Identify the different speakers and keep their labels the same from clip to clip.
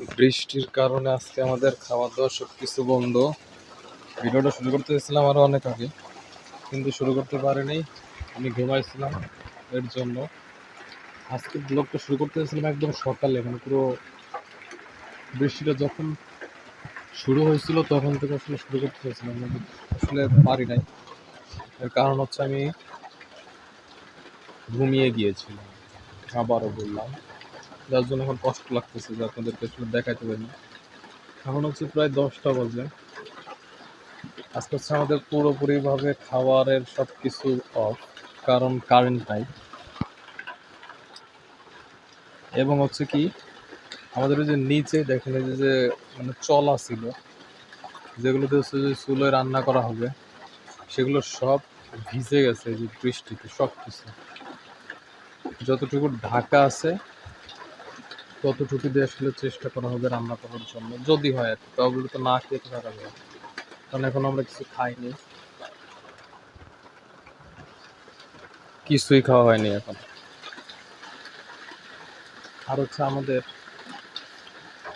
Speaker 1: বৃষ্টির কারণে আজকে আমাদের খাওয়া দাওয়া সব কিছু বন্ধ। ভিডিওটা শুরু করতে চেয়েছিলাম আরও অনেক আগে, কিন্তু শুরু করতে পারিনি। আমি ঘুমাইছিলাম এর জন্য। আজকে ব্লগটা শুরু করতে চেয়েছিলাম একদম সকালে মানে পুরো বৃষ্টিটা যখন শুরু হয়েছিল তখন থেকে আসলে শুরু করতে চেয়েছিলাম আসলে পারি নাই। এর কারণ হচ্ছে আমি ঘুমিয়ে গিয়েছিলাম আবারও বললাম। যার জন্য এখন কষ্ট লাগতেছে যে আপনাদেরকে আসলে দেখাইতে পারি। এখন হচ্ছে প্রায় দশটা বাজে। আজকে হচ্ছে আমাদের পুরোপুরিভাবে খাবারের সব কিছু অফ কারণ কারেন্ট নাই। এবং হচ্ছে কি, আমাদের ওই যে নিচে দেখেন এই যে যে মানে চলা ছিল, যেগুলোতে হচ্ছে যে চুলোয় রান্না করা হবে, সেগুলো সব ভিজে গেছে এই যে বৃষ্টিতে সব কিছু যতটুকু ঢাকা আছে ততটুকু দিয়ে আসলে চেষ্টা করা হবে, রান্না করার জন্য। যদি হয় আর কি তবে তো না খেয়ে থাকা না। কারণ এখন আমরা কিছু খাইনি। কিছুই খাওয়া হয়নি এখন। আর হচ্ছে আমাদের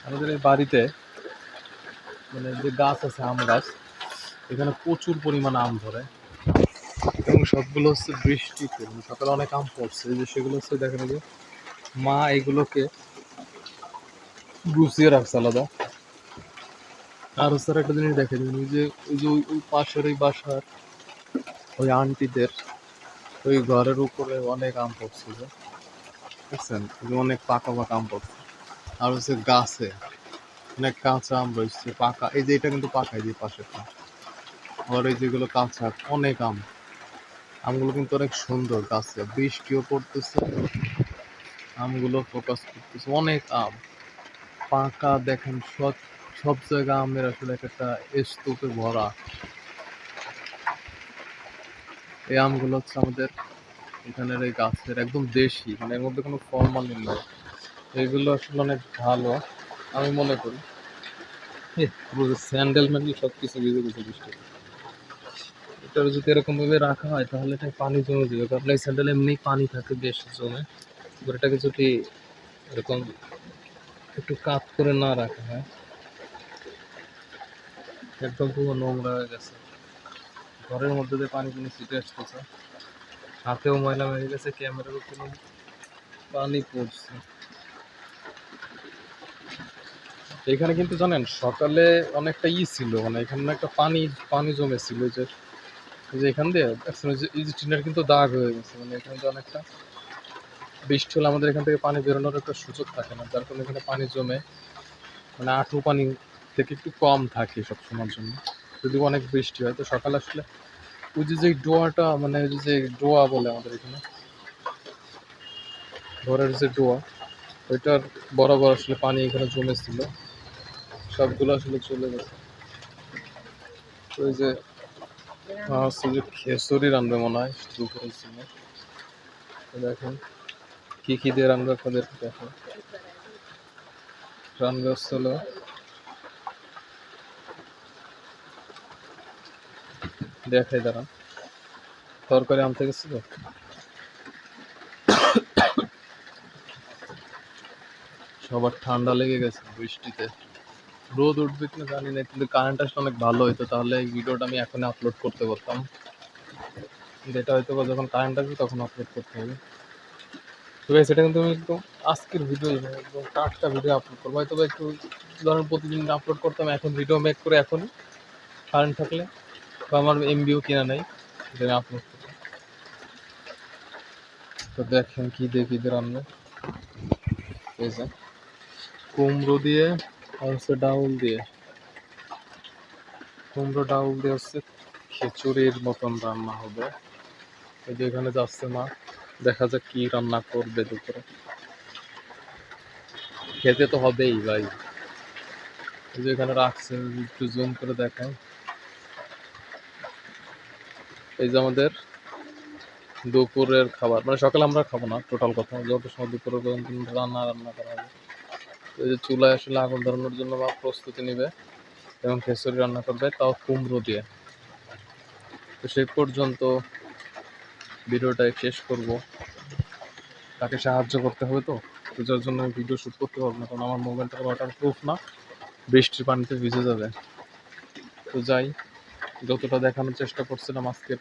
Speaker 1: আমাদের এই বাড়িতে মানে যে গাছ আছে আম গাছ, এখানে প্রচুর পরিমাণে আম ধরে। এবং সবগুলো হচ্ছে বৃষ্টিতে মানে সকালে অনেক আম পড়ছে। যে সেগুলো হচ্ছে দেখেন যে মা এগুলোকে গুছিয়ে রাখছে আলাদা। আর আর একটা জিনিস দেখেন ওই যে ওই যে ওই পাশের ওই বাসার ওই আন্টিদের ওই ঘরের উপরে অনেক আম পড়ছে যে। বুঝছেন ওই যে অনেক পাকা পাকা আম পড়ছে। আর হচ্ছে গাছে অনেক কাঁচা আম রয়েছে, পাকা। এই যে এটা কিন্তু পাকা যে পাশেরটা। আর এই যেগুলো কাঁচা, অনেক আম। আমগুলো কিন্তু অনেক সুন্দর গাছে। বৃষ্টিও পড়তেছে, আমগুলো ফোকাস করতেছে, অনেক আম। পাকা, দেখেন সব সব জায়গা আমের আসলে এক একটা স্তূপে ভরা। এই আমগুলো হচ্ছে আমাদের এখানের এই গাছের একদম দেশি মানে এর মধ্যে কোনো ফরমালিন নেই। এগুলো আসলে অনেক ভালো, আমি মনে করি। স্যান্ডেল ম্যান্ডেল সব কিছু ভিজে গেছে বৃষ্টি। এটার যদি এরকমভাবে রাখা হয়, তাহলে এটা পানি জমে যাবে। কারণ এই স্যান্ডেল এমনি পানি থাকে বেশ জমে। এবার এটাকে যদি এরকম একটু কাত করে না রাখা হয়। একদম পুরো নোংরা হয়ে গেছে। ঘরের মধ্যে দিয়ে পানি পানি ছিটে আসতেছে, হাতেও ময়লা মেরে গেছে, ক্যামেরার উপরে পানি পড়ছে। এখানে কিন্তু জানেন, সকালে অনেকটা ই ছিল মানে এখানে একটা পানি পানি জমেছিল যে যে এখান দিয়ে, এই যে টিনের কিন্তু দাগ হয়ে গেছে মানে এখানে অনেকটা বৃষ্টি হলে আমাদের এখান থেকে পানি বেরোনোর একটা সুযোগ থাকে না। যার কারণে এখানে পানি জমে মানে আঁঠু পানি থেকে একটু কম থাকে সব সময়ের জন্য। যদি অনেক বৃষ্টি হয়, তো সকাল আসলে ওই যে ডোয়াটা মানে ওই যে ডোয়া বলে আমাদের এখানে, ঘরের যে ডোয়া, ওইটার বরাবর আসলে পানি এখানে জমেছিল। সবগুলো আসলে চলে গেছে। ওই যে হচ্ছে রান্না মনে হয় দুপুরের জন্য দেখেন। কি কি দিয়ে রান্না আপনাদের দেখো। রান্না হচ্ছিল দেখাই, দাঁড়ান। তরকারি আনতে গেছিল সবার ঠান্ডা লেগে গেছে বৃষ্টিতে। রোদ উঠবে কিনা জানি না, কিন্তু কারেন্ট আসলে অনেক ভালো হইতো, তাহলে এই ভিডিওটা আমি এখন আপলোড করতে পারতাম যেটা হয়তো যখন কারেন্ট আসবে তখন আপলোড করতে হবে। তো ভাই সেটা কিন্তু আমি একদম আজকের ভিডিও একদম টাটকা ভিডিও আপলোড করব। হয়তো একটু, ধরেন প্রতিদিন আপলোড করতাম, এখন ভিডিও মেক করে এখন কারেন্ট থাকলে বা আমার এমবিও কেনা নাই, এটা আমি আপলোড করব। তো দেখেন কী কি দিয়ে রান্না। এই কুমড়ো দিয়ে আর হচ্ছে ডাউল দিয়ে। কুমড়ো ডাউল দিয়ে হচ্ছে খিচুড়ির মতন রান্না হবে। এই যে এখানে যাচ্ছে মা। দেখা যাক কি রান্না করবে দুপুরে। খেতে তো হবেই ভাই। যে এখানে রাখছে, একটু জুম করে দেখায় এই যে আমাদের দুপুরের খাবার মানে সকালে আমরা খাব না টোটাল কথা। যত সময় দুপুরের পর্যন্ত রান্না রান্না করা হবে। এই যে চুলায় আসলে আগুন ধরানোর জন্য বা প্রস্তুতি নেবে এবং খেসুরি রান্না করবে, তাও কুমড়ো দিয়ে। তো সেই পর্যন্ত ভিডিওটা শেষ করব। তাকে সাহায্য করতে হবে তো যার জন্য আমি ভিডিও শ্যুট করতে পারব না, কারণ আমার মোবাইলটা ওয়াটার প্রুফ না, বৃষ্টির পানিতে ভিজে যাবে। তো যাই, যতটা দেখানোর চেষ্টা করছিলাম আজকের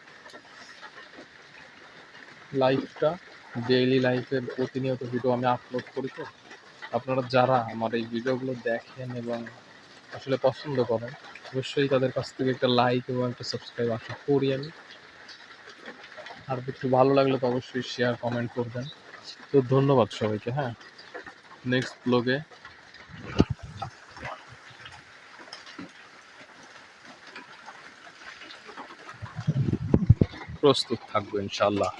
Speaker 1: লাইফটা ডেইলি লাইফের প্রতিনিয়ত ভিডিও আমি আপলোড করি তো, আপনারা যারা আমার এই ভিডিওগুলো দেখেন এবং আসলে পছন্দ করেন, অবশ্যই তাদের কাছ থেকে একটা লাইক এবং একটা সাবস্ক্রাইব আশা করি আমি। আর একটু ভালো লাগলে তো অবশ্যই শেয়ার কমেন্ট করবেন। তো ধন্যবাদ সবাইকে হ্যাঁ। নেক্সট ব্লগে প্রস্তুত থাকব ইনশাল্লাহ